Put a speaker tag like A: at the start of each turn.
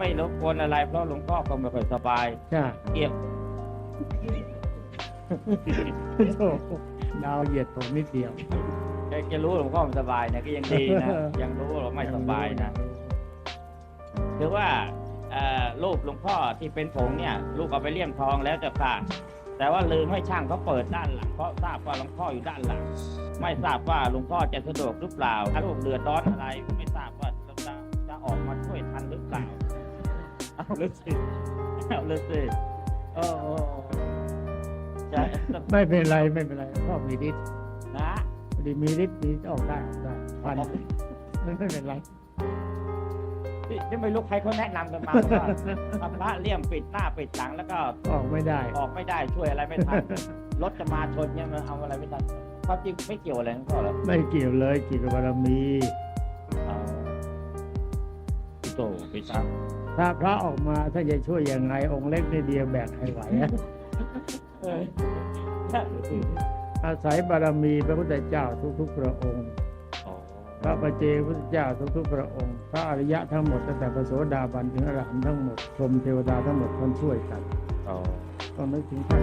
A: ไม่รบกวนอะไร เพราะหลวงพ่อก็ไม่ค่อยสบาย
B: จ้า
A: เกี่ยว
B: โธ่ดาวเหยียดผมนิดเดียว
A: แกจะรู้หลวงพ่อไม่สบายเนี่ยก็ยังดีนะยังรู้ว่าเราไม่สบายนะถือว่าเอ่อรูปหลวงพ่อที่เป็นผงเนี่ย ลูกเอาไปเลี่ยมทองแล้วเจะค่ะแต่ว่าลืมให้ช่างเขาเปิดด้านหลังเพราะทราบว่าหลวงพ่ออยู่ด้านหลัง ไม่ทราบว่าหลวงพ่อจะสะดวกหรือเปล่าถ้าลูกเดือดร้อนอะไรไม่ทราบ เอาเลยสิเอาเลยสิโอ้โหจะ
B: ไม่เป็นไรไม่เป็นไรพ่อมีฤทธิ์
A: นะ
B: พอดีมีฤทธิ์มีออกได้ออกได้พันไม่ไม่เป็นไร
A: นี่นี่ไม่รู้ใครเขาแนะนำกันมาว่าทำพระเลี่ยมปิดหน้าปิดหลังแล้วก็
B: ออกไม่ได้
A: ออกไม่ได้ช่วยอะไรไม่ทันรถจะมาชนเนี่ยมันเอาอะไรไม่ทันความจริงไม่เกี่ยวอะไรทั้งนั้นหรอก
B: ไม่เกี่ยวเลยเกี่ยวกับบารมี
A: เอาพี่โตพี่ชัก
B: ถ้าพระออกมาถ้าจะช่วยยังไง องค์เล็กนิดเดียวแบกให้ไหวอะ
A: อา
B: ศัยบารมีพระพุทธเจ้าทุกๆพระองค์พระปัจเจพุทธเจ้าทุกๆพระองค์ พระอริยะทั้งหมดตั้งแต่พระโสดาบันถึงอรหันต์ทั้งหมดพรมเทวดาทั้งหมดท่านช่วยกันต้องนึกถึงท่าน